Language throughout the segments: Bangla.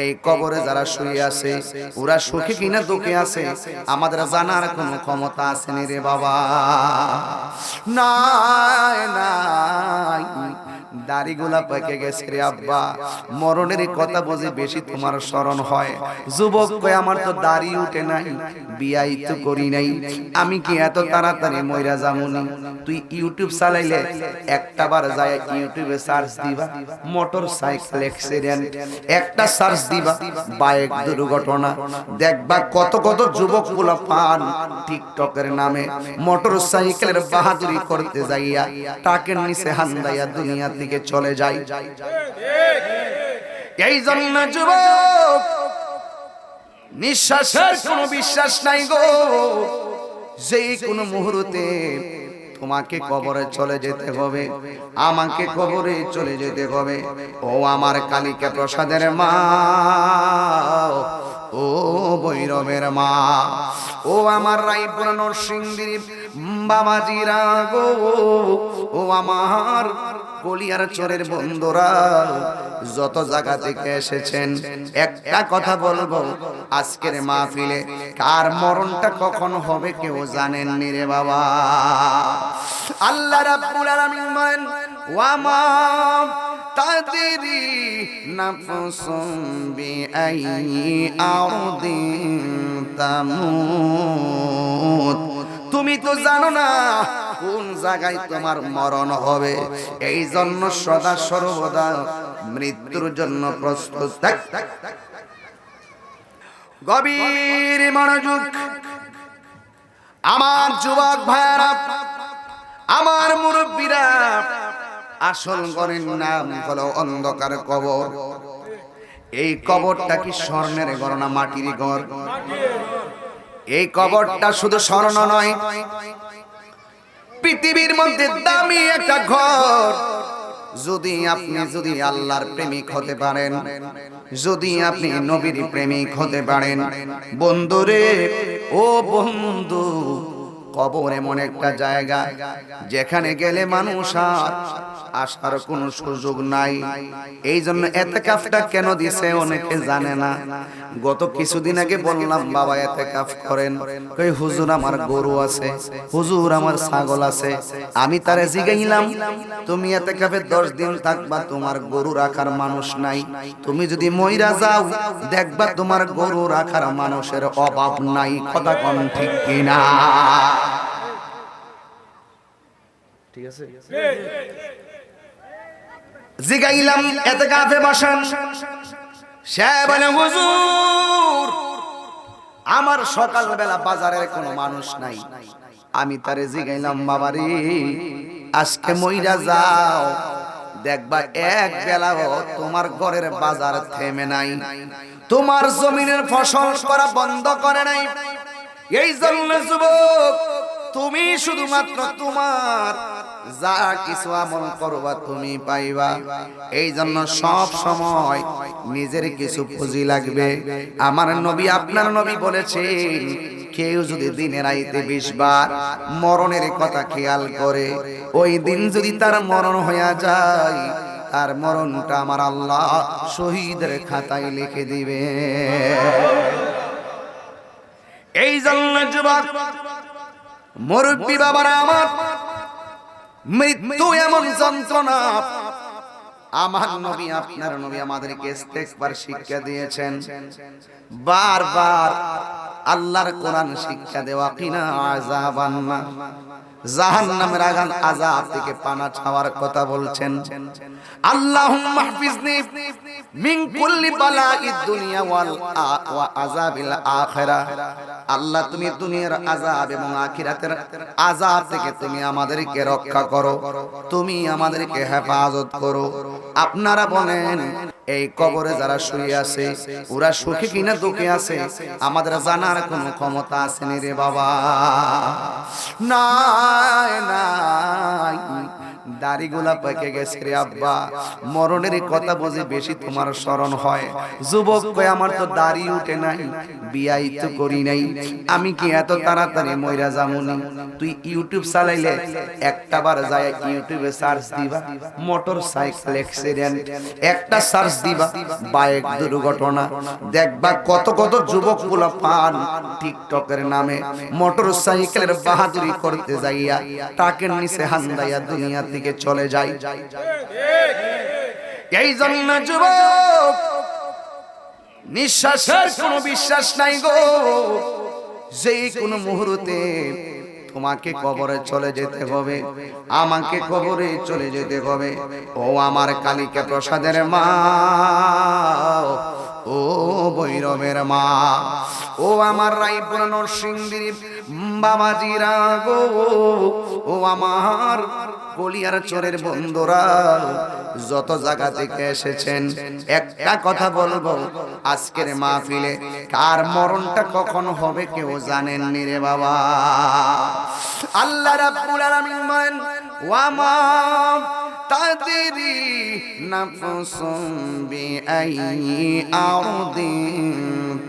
এই কবরে যারা শুয়ে আছে, ওরা সুখে কিনা দুঃখে আছে? আমাদের জানার কোনো ক্ষমতা আসেনি রে বাবা? না দাড়িগুলা পেকে গেছে রে আব্বা। মরণের কথা বুঝে বেশি তোমার স্মরণ হয়। যুবক কয়, আমার তো দাড়ি উঠে নাই, বিয়াই তো করি নাই। আমি কি এত তাড়াতাড়ি যামুনি? তুই ইউটিউব চালাইলে একটা বার যায় ইউটিউবে সার্চ দিবা, মোটর সাইকেল অ্যাক্সিডেন্ট। একটা সার্চ দিবা বাইক দুর্ঘটনা। দেখবা কত কত যুবকগুলা পান টিকটকের নামে। মোটর সাইকেলের বাহাদুরি করতে যাইয়া টাকের নিচে হান্দাইয়া দুনিয়া থেকে চলে যায় এই জন্য যুবক, নিঃশ্বাসের কোনো বিশ্বাস নাই গো। যে কোনো মুহূর্তে তোমাকে কবরে চলে যেতে হবে, আমাকে কবরে চলে যেতে হবে। ও আমার কালিকা প্রসাদের মা ও বৈরবের মা, ও আমার রায়পুর নরসিংদীর বাবাজিরা গো, ও আমার কলিয়ার চরের বন্ধুরা, যত জায়গা থেকে এসেছেন, একটা কথা বলব, আজকের মাহফিলে কার মরণটা কখন হবে কেউ জানেননি রে বাবা। আল্লাহ রাব্বুল আলামিন বলেন ওয়ামা তাদরি নাফসুম বিআই আরদিন তামুত। তুমি তো জানো না কোন জায়গায় তোমার মরণ হবে। এই জন্য সদা সর্বদা মৃত্যুর জন্য প্রস্তুত থাক। গভীর মনোযোগ। আমার যুবক ভাইয়ারা, আমার মুরব্বীরা আসল ঘরের নাম হলো অন্ধকার কবর। এই কবরটা কি স্বর্ণের ঘর না মাটির ঘর? এই কবরটা শুধু স্বর্ণ নয় পৃথিবীর মধ্যে দামি একটা ঘর। যদি আপনি যদি আল্লাহর প্রেমিক হতে পারেন যদি আপনি নবীর প্রেমিক হতে পারেন বন্ধুরে ও বন্ধু কবর এমন একটা জায়গা যেখানে গেলে মানুষ আসার কোনো সুযোগ নাই। এই জন্য এতে কাফটা কেন দিছে অনেকে জানে না। গত কিছুদিন আগে বললাম, বাবা এতে কাফ করেন। কই, হুজুর আমার গরু আছে, হুজুর আমার ছাগল আছে। আমি তারে জিগাইলাম, তুমি এতে কাফে দশ দিন থাকবা, তোমার গরু রাখার মানুষ নাই। তুমি যদি মইরা যাও, দেখবা তোমার গরু রাখার মানুষের অভাব নাই। কথা কোন ঠিক কিনা? ঠিক আছে? জিগাইলাম, এতে কাফে বসান। বলে আমার সকালবেলা বাজারের কোনো মানুষ নাই। আমি তারে জিগাইলাম, বাবারে, আজকে মইরা যাও। দেখবা এক বেলাও তোমার ঘরের বাজার থেমে নাই। তোমার জমিনের ফসল করা বন্ধ করে নাই। এই জন্য যুবক, তুমি শুধুমাত্র তোমার যা কিছু আমল করবা তুমি পাইবা। এই জন্য সব সময় নিজের কিছু পুঁজি লাগবে। আমার নবী, আপনার নবী বলেছেন, কেউ যদি দিনের আইতে বিশ বার মরণের কথা খেয়াল করে, ওই দিন যদি তার মরণ হইয়া যায়, তার মরণটা আমার আল্লাহ শহীদের খাতায় লিখে দিবে এই জন্য যুবক মুরব্বী বাবারা আমার মৃত্যু এমন যন্ত্রণা আমার নবী, আপনার নবী আমাদেরকে ইস্তেগফার শিক্ষা দিয়েছেন। বারবার আল্লাহর কোরআন শিক্ষা দেওয়া কিনা আযাবান্না জাহান্নামের আগান আযাব থেকে পানা ছাওয়ার কথা বলছেন। আল্লাহুম্মা হাফিজনি মিন কুল্লি বালাইদ দুনিয়া ওয়াল ওয়া আযাবিল আখিরা। আল্লাহ, তুমি দুনিয়ার আযাব এবং আখিরাতের আযাব থেকে তুমি আমাদেরকে রক্ষা করো। তুমি আমাদেরকে হেফাজত করো। আপনারা বলেন, এই কবরে যারা শুয়ে আছে, ওরা সুখে কিনা দুঃখে আছে? আমাদের জানার কোনো ক্ষমতা আছে রে বাবা? নাই নাই। দাড়িগুলা পেকে গেছে রে আব্বা। মরণের কথা বুঝে বেশি তোমার স্মরণ হয়। যুবক কয়, আমার তো দাড়ি উঠে নাই, বিয়াই তো করি নাই। আমি কি এত তাড়াতাড়ি মইরা যামুনি? তুই ইউটিউব চালাইলে একটা বার যায় ইউটিউবে সার্চ দিবা, মোটর সাইকেল অ্যাক্সিডেন্ট একটা সার্চ দিবা, বাইক দুর্ঘটনা। দেখবা কত কত যুবকগুলো পান টিকটকের নামে, মোটর সাইকেলের বাহাদুরি করতে যাইয়া টাকের নিচে হান্দাইয়া দুনিয়া থেকে চলে যায় এই জন্য যুবক, নিঃশ্বাসের কোনো বিশ্বাস নাই গো। যেই কোনো মুহূর্তে তোমাকে কবরে চলে যেতে হবে, আমাকে কবরে চলে যেতে হবে। ও আমার কালিকা প্রসাদের মা। ও বৈরবের মা, ও আমার রায়পুর নরসিংদীর বাবাজিরা গো ও আমার কলিয়ার চোরের বন্ধুরা, যত জায়গা থেকে এসেছেন, একটা কথা বলব, আজকের মাহফিলে কার মরণটা কখন হবে কেউ জানেন নি রে বাবা। আল্লাহ রাব্বুল আলামিন বলেন ওয়ামা তাদেরি নাফসুম বিআই আরদিন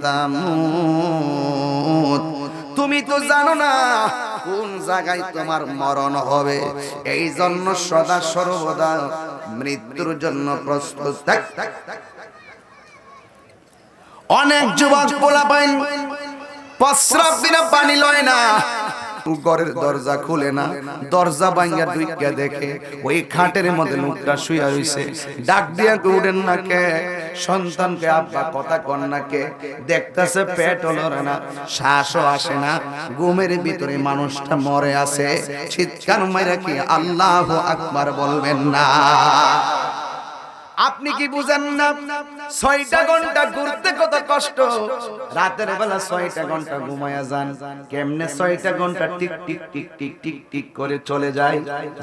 তামুত তুমি তো জানো না কোন জায়গায় তোমার মরণ হবে। এই জন্য সদা সর্বদা মৃত্যুর জন্য প্রস্তুত থাক। অনেক যুবক পোলা পাইন বিনা পানি লয় না। ঘরের দরজা খুলে না, দরজা ভাঙ্গা দুইকা দেখে ওই খাটের মধ্যে মুখটা শুয়া রইছে। ডাক দিয়া উঠেন না কে? সন্তানকে আব্বা কথা কন না কে? দেখতেছে পেট লড়ে না শ্বাসও আসে না। ঘুমের ভিতরে মানুষটা মরে আছে। চিৎকার মাইরা কি আল্লাহ আকবার বলবেন না? আপনি কি বুঝেন না? ছয়টা ঘণ্টা ঘুরতে কত কষ্ট? রাতের বেলা ছয়টা ঘণ্টা ঘুমায়া যান। কেমনে ছয়টা ঘণ্টা tick tick tick tick tick tick করে চলে যায়?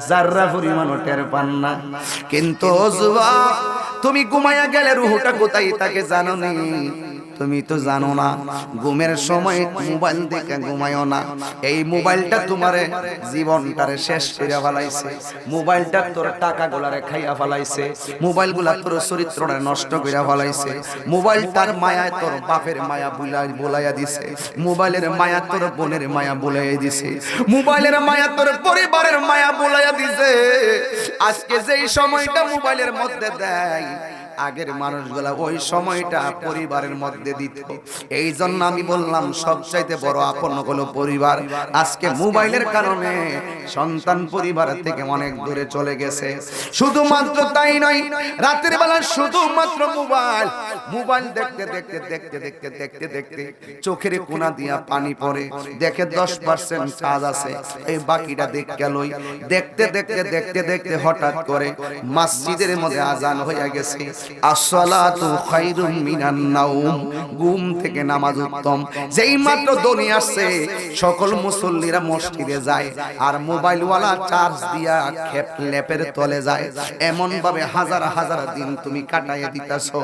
জাররা পরিমাণও টের পান না। কিন্তু তুমি ঘুমায়া গেলে রুহটা কোথায় তাকে জানো নি? তুমি তো জানো না, ঘুমের সময় মোবাইল দেখে ঘুমায়ও না। এই মোবাইলটা তোমারে জীবনটারে শেষ করে ফেলাইছে। মোবাইলটা তোর টাকা গুলারে খাইয়া ফেলাইছে। মোবাইলগুলা তোর চরিত্রটা নষ্ট করে ফেলাইছে। মোবাইলটার মায়া তোর বাপের মায়া বুলাই বোলাইয়া দিছে। মোবাইলের মায়া তোর বোনের মায়া বলাইয়া দিছে। মোবাইলের মায়া তোর পরিবারের মায়া বলাইয়া দিছে। আজকে যেই সময়টা মোবাইলের মধ্যে দেয় আগের মানুষগুলা ওই সময়টা পরিবারের মধ্যে দিত এই জন্য আমি বললাম সবচাইতে বড় আপন হলো পরিবার আজকে মোবাইলের কারণে সন্তান পরিবার থেকে অনেক দূরে চলে গেছে শুধুমাত্র তাই নয় রাতের বেলা শুধুমাত্র মোবাইল মোবাইল দেখতে দেখতে দেখতে দেখতে দেখতে দেখতে চোখের কোনা দিয়া পানি পড়ে দেখে দশ পার্সেন্ট কাজ আছে এই বাকিটা দেখ গেলই দেখতে দেখতে দেখতে দেখতে হঠাৎ করে মসজিদের মধ্যে আজান হয়ে গেছে আসসালাতু খায়রুম মিনান নাওম। ঘুম থেকে নামাজ উত্তম। যেই মাত্র দনি আসছে, সকল মুসল্লিরা মসজিদে যায় আর মোবাইল ওয়ালা চার্জ দিয়া খেপ লেপের তলে যায়। এমন ভাবে হাজার হাজার দিন তুমি কাটাইয়া দিতাছো।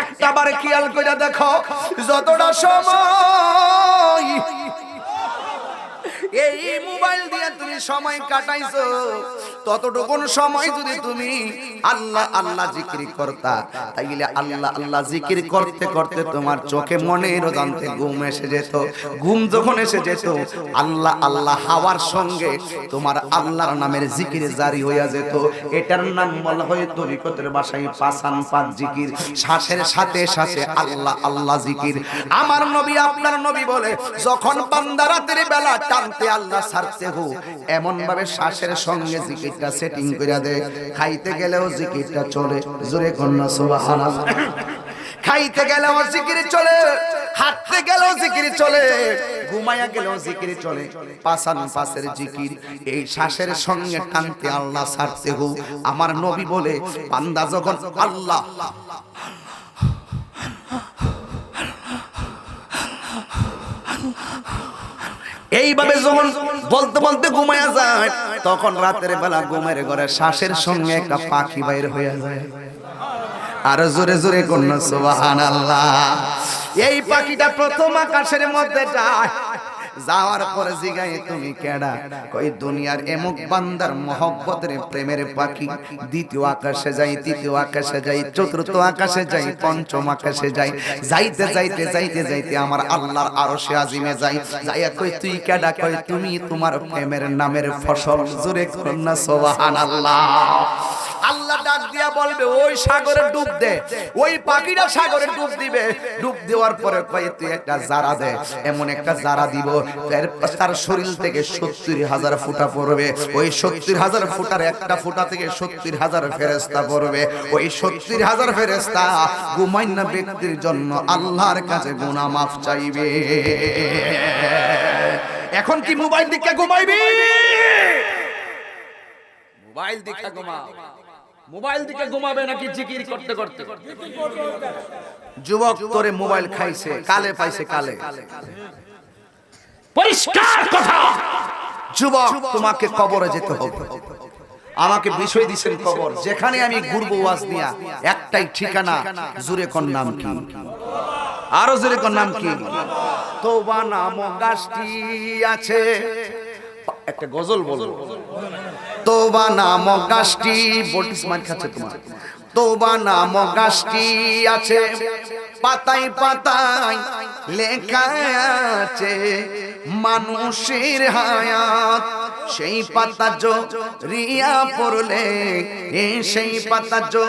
একটা বারে খেয়াল করে দেখো, যতটা সময় এই মোবাইল দিয়ে তুমি সময় কাটাইছো। সময় যদি তুমি আল্লাহ আল্লাহ জিকির তাইলে আল্লাহ আল্লাহ জিকির করতে করতে তোমার চোখে মনের জানতে ঘুম এসে যেত। ঘুম যখন এসে যেত, আল্লাহ আল্লাহ হাওয়ার সঙ্গে তোমার আল্লাহর নামের জিকির জারি হইয়া যেত। এটার নাম বলা হয় তরিকতের ভাষায় পাসান পাক জিকির। শ্বাসের সাথে সাথে আল্লাহ আল্লাহ জিকির। আমার নবী, আপনার নবী বলে, যখন বান্দা রাতের বেলা টানতে আল্লাহ ছাড়তে হো। এমন ভাবে শ্বাসের সঙ্গে জিকিরটা সেটিং করে দেয় খাইতে গেলেও জিকিরটা চলে। জোরে কন্যা, সুবহানাল্লাহ। খাইতে গেলেও জিকির চলে। হাঁটতে গেলেও জিকির চলে। ঘুমাইয়া গেলেও জিকির চলে। পাসান পাশের জিকির। এই শ্বাসের সঙ্গে টানতে আল্লাহ ছাড়তে হো। আমার নবী বলে, বান্দা যখন আল্লাহ এইভাবে যখন বলতে বলতে ঘুমায়া যায়, তখন রাতের বেলা ঘুমের ঘরে শ্বাসের সঙ্গে একটা পাখি বাইর হয়ে যায়। আর জোরে জোরে কন্যা আল্লাহ এই পাখিটা প্রথম আকাশের মধ্যে যায়। যাওয়ার পরে জিগাই তুমি কেডা? কই দুনিয়ার এমুক বান্দার মহব্বতের প্রেমের পাখি। দ্বিতীয় আকাশে যাই, তৃতীয় আকাশে যাই, চতুর্থ আকাশে যাই, পঞ্চম আকাশে যাই। যাইতে যাইতে যাইতে যাইতে আমার আল্লাহর আরশে আজিমে যাই। যাইয়া কই তুই কেডা? কই তুমি তোমার প্রেমের নামের ফসল। জোরে করুন সুবহানাল্লাহ। আল্লাহ ডাক দিয়া বলবে, ওই সাগরে ডুব দে। ওই পাখিটা সাগরে ডুব দিবে। ডুব দেওয়ার পরে কয়ে, তুই একটা জারা দে। এমন একটা জারা দিব তার শরীর থেকে সত্তর হাজার ফুটা পড়বে। ওই সত্তর হাজার ফুটার একটা ফুটা থেকে সত্তর হাজার ফেরেস্তা পড়বে। ওই সত্তর হাজার ফেরেস্তা ঘুমাইনা ব্যক্তির জন্য আল্লাহর কাছে গুনাহ মাফ চাইবে। এখন কি মোবাইল দিকে ঘুমাইবি? মোবাইল দিকে ঘুমা মোবাইল দিকে ঘুমাবে নাকি জিকির করতে করতে? যুবক তোরে মোবাইল খাইছে, কালে পাইছে কালে। পরিষ্কার কথা। যুবক তোমাকে কবরে যেতে হবে। আমাকে বিষয় দিছেন কবর। যেখানে আমি ঘুরবো ওয়াজ নিয়া একটাই ঠিকানা জুরে কোন নাম কি? আরও জুরে কোন নাম কি? তোবা নাম গাছটি আছে। একটা গজল বলব। তোবা নামক গাছটি বটিস মার খাচ্ছে তোমার। তোবা নামক গাছটি আছে। পাতায় পাতায় লেখা আছে। মানুষের হায়াত। সেই পাতা জো রিয়া পড়লে, এ সেই পাতা জো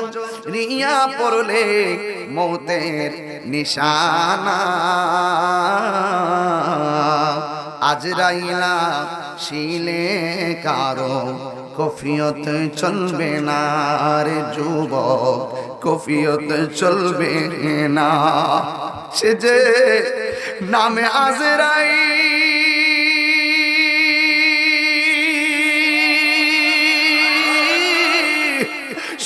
রিয়া পড়লে মৌতের নিশানা। আজরাইলা শিলে কারও কফিয়ত চলবে না রে যুব কফিয়ত চলবে না। সে যে নামে আজরাই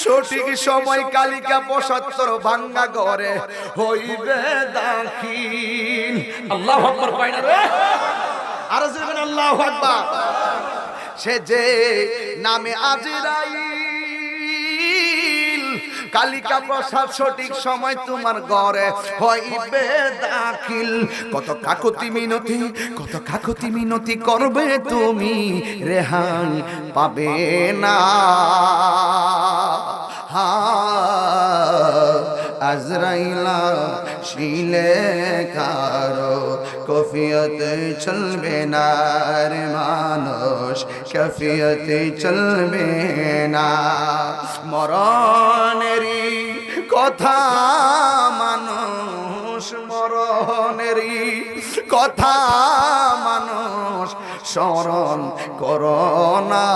সঠিক সময় কালিকা পঁচাত্তর ভাঙ্গা ঘরে হইবে দাখিল। আল্লাহ আকবার কয় না রে। আরও জোরে আল্লাহ আকবার। সে যে নামে আজরাইল কালিকা প্রসাদ সঠিক সময় তোমার ঘরে হইবে দাখিল। কত কাকতি মিনতি কত কাকতি মিনতি করবে তুমি রেহাই পাবে না। হা আজরাইলা শিলে কারও কফিয়ত চলবে না রে মানুষ কফিয়ত চলবে না মরণেরই কথা মানুষ মরণেরই কথা মানুষ স্মরণ করোনা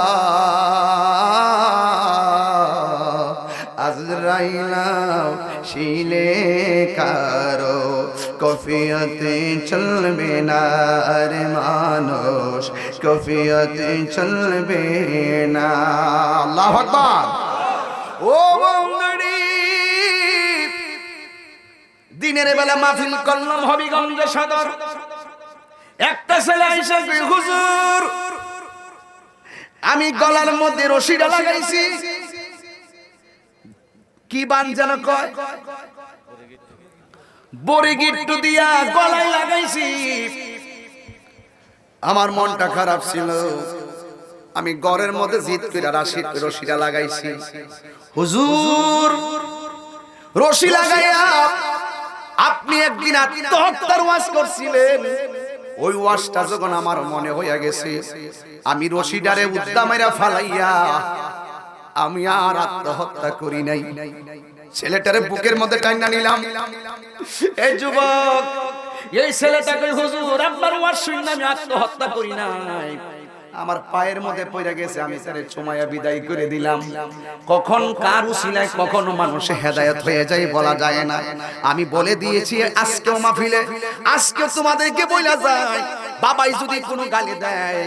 আজরাইলাম শিলে কারও কফিয়তে চলবে না। রে মানুষ কফিয়তে চলবে না। আল্লাহ আকবার। ও বন্ধুরি দিনের বেলা মাহফিল করলাম হবিগঞ্জ সদর। একটা ছেলে আইসা হুজুর, আমি গলার মধ্যে রশিটা লাগাইছি। কি বান যেন কয়? বড়ি গিট্টু দিয়া গলায় লাগাইছি। আমার মনটা খারাপ ছিল। আমি গড়ের মধ্যে জিত করে রাশি রশিটা লাগাইছি। হুজুর রশি লাগাইয়া আপনি একদিন আত্মহত্যার ওয়াজ করছিলেন। ওই ওয়াজটা যখন আমার মনে হইয়া গেছে আমি রশিডারে উদ্দামেরা ফালাইয়া আমি আর আত্মহত্যা করি নাই। ছেলেটারে বুকের মধ্যে টাইনা নিলাম। এই যুবক, এই ছেলেটাকে হুজুর, আপনার ওয়ার শুনলাম আমি আত্মহত্যা করি নাই। আমার পায়ের মধ্যে পড়ে গেছে আমি তারে চুমায়া বিদায় করে দিলাম। কখন কার উসিলায় কখনো মানুষে হেদায়েত হয়ে যায় বলা যায় না। আমি বলে দিয়েছি আজকেও মাহফিলে আজকে তোমাদেরকে বলা যায়। বাবাই যদি কোনো গালি দেয়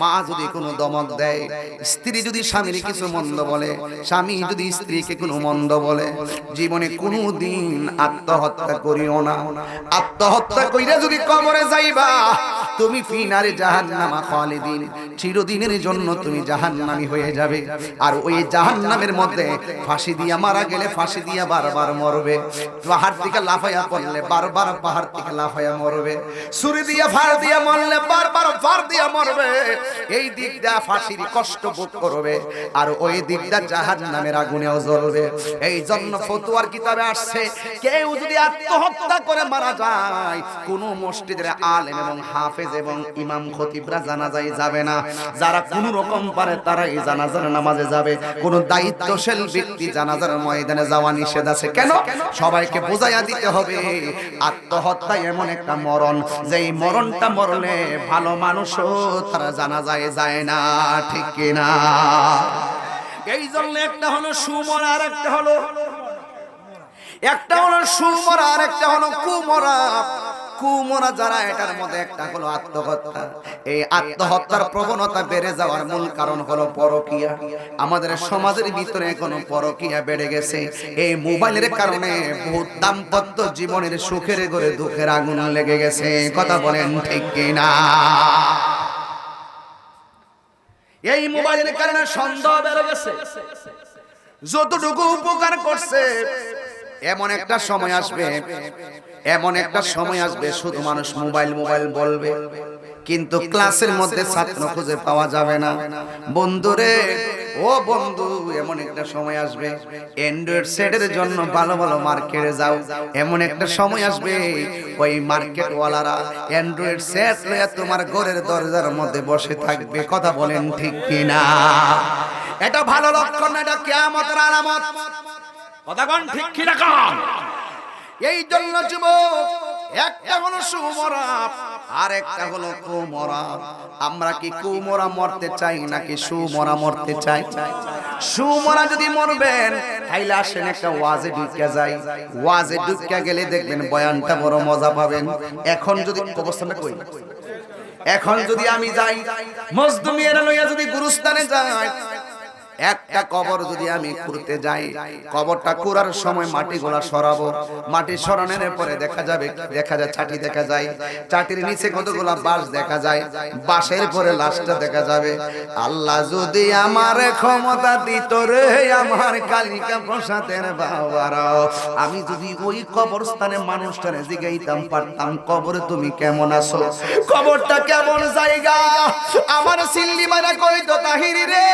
মা যদি কোনো দমক দেয় স্ত্রী যদি স্বামীর কিছু মন্দ বলে স্বামী যদি স্ত্রীকে কোনো মন্দ বলে জীবনে কোনো দিন আত্মহত্যা করিও না। আত্মহত্যা কইরা যদি কবরে যাইবা তুমি ফিনারে জাহান্নামা খালিদিন। চিরদিনের জন্য তুমি জাহান্নামী হয়ে যাবে। আর ওই জাহান্নামের মধ্যে ফাঁসি দিয়া মারা গেলে ফাঁসি দিয়া বারবার মরবে। পাহাড় থেকে লাফাইয়া পড়লে বারবার পাহাড় থেকে লাফাইয়া মরবে। দিয়া ফার দিয়া মরলে বারবার ফার দিয়া মরবে। এই দিকটা ফাঁসির কষ্ট ভোগ করবে। আর ওই দিকটা জাহান্নামের আগুনেও জ্বলবে। এই জন্য ফতুয়ার কিতাবে আসছে, কেউ যদি আত্মহত্যা করে মারা যায়, কোন মসজিদের আলেম এবং হাফেজ এবং ইমাম খতিবরা জানাজায় যাবে না। যারা কোন রকম পারে তারা এই জানাজার নামাজে যাবে। কোন দায়িত্বশীল ব্যক্তি জানাজার ময়দানে যাওয়া নিষেধ আছে। কেন? সবাইকে বোঝাইয়া দিতে হবে আত্মহত্যা এমন একটা মরণ। যে এই মরণটা মরলে ভালো মানুষও তারা জানাজায় যায় না ঠিক কিনা? এই জন্য একটা হলো সুমর আর একটা হলো একটা হলো সুমরা আর একটা হলো কুমরা। কুমরা যারা, এটার মধ্যে একটা হলো আত্মহত্যা। এই আত্মহত্যার প্রবণতা বেড়ে যাওয়ার মূল কারণ হলো পরকিয়া। আমাদের সমাজের ভিতরে পরকিয়া বেড়ে গেছে। এই মোবাইলের কারণে দাম্পত্য জীবনের সুখের দুঃখের আগুন লেগে গেছে। কথা বলেন ঠিক কিনা? এই মোবাইলের কারণে সন্দেহ বেড়ে গেছে। যতটুকু উপকার করছে এমন একটা সময় আসবে এমন একটা সময় আসবে শুধু মানুষ মোবাইল মোবাইল বলবে। কিন্তু ক্লাসের মধ্যে ছাত্র খুঁজে পাওয়া যাবে না। বন্ধুরে ও বন্ধু এমন একটা সময় আসবে। অ্যান্ড্রয়েড সেটের জন্য ভালো ভালো মার্কেটে যাও। এমন একটা সময় আসবে। ওই মার্কেট ওয়ালারা অ্যান্ড্রয়েড সেট লইয়া তোমার ঘরের দরজার মধ্যে বসে থাকবে। কথা বলেন ঠিক কিনা? এটা ভালো লক্ষণ না এটা কেয়ামতের আলামত। কথা কোন ঠিক কি রকম এই জন্য যুবক একটা হলো সুমরা আর একটা হলো কুমরা। আমরা কি কুমরা মরতে চাই নাকি সুমরা মরতে চাই? সুমরা যদি মরবেন তাইলে আসেন একটা ওয়াজে ঢুকে যাই। ওয়াজে ঢুকে গেলে দেখবেন বয়ানটা বড় মজা পাবেন। এখন যদি অবস্থানটা কই? এখন যদি আমি যাই মজদুমিয়ারা লইয়া যদি গুরুস্থানে যাই একটা কবর যদি আমি খুঁড়তে যাই, কবরটা কুড়ার সময় মাটি গোলা সরাবো। মাটি সরানোর পরে দেখা যাবে, দেখা যায় চাটি দেখা যায় চাটির নিচে কতগুলা বাঁশ দেখা যায়, বাঁশের পরে লাশটা দেখা যাবে। আল্লাহ যদি আমার ক্ষমতা দিত রে, আমার কালিকা প্রসাদের বাবারাও, আমি যদি ওই কবরস্থানে মানুষটারে জিগাইতাম, পারতাম, কবরে তুমি কেমন আছো? কবরটা কেমন জায়গা? আমার সিল্লি মারা কইতো তাহিরি রে।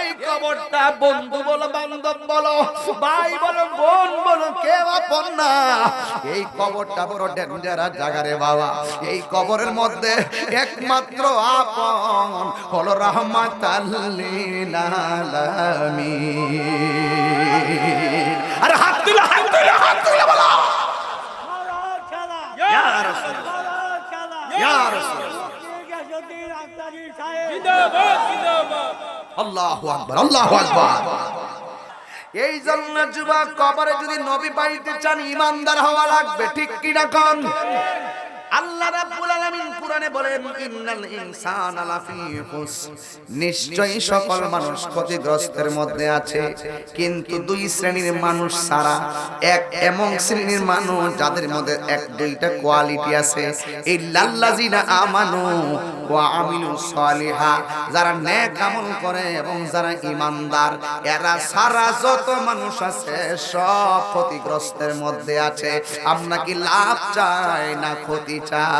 এই কবরটা বন্ধু বলো বান্ধব বলো ভাই বলো বোন বলো কে আপন না। এই কবরটা বড় ডেঞ্জারাস জায়গা রে বাবা। এই কবরের মধ্যে একমাত্র আপন হলো রহমাত আরে হাত তুলে হাত তুলে হাত তুলে বলো। ইয়া ইয়া জিন্দাবাদ জিন্দাবাদ। এই জন্য যুবক কবরে যদি নবী পাইতে চান, ইমানদার হওয়া লাগবে, ঠিক কি না কোন? আল্লাহ রাব্বুল আলামিন কোরআনে বলেন, ইন্নাল ইনসানা লাফি খুস নিশ্চয়ই সকল মানুষ ক্ষতিগ্রস্তের মধ্যে আছে, কিন্তু দুই শ্রেণির মানুষ ছাড়া এক এমন শ্রেণির মানুষ যাদের মধ্যে এক, দুইটা কোয়ালিটি আছে। এই লাল্লাজিনা আমানু ওয়া আমিলু সালিহা। যারা নেক আমল করে এবং যারা ইমানদার এরা সারা যত মানুষ আছে সব ক্ষতিগ্রস্তের মধ্যে আছে। আমরা কি লাভ চাই না ক্ষতি চাই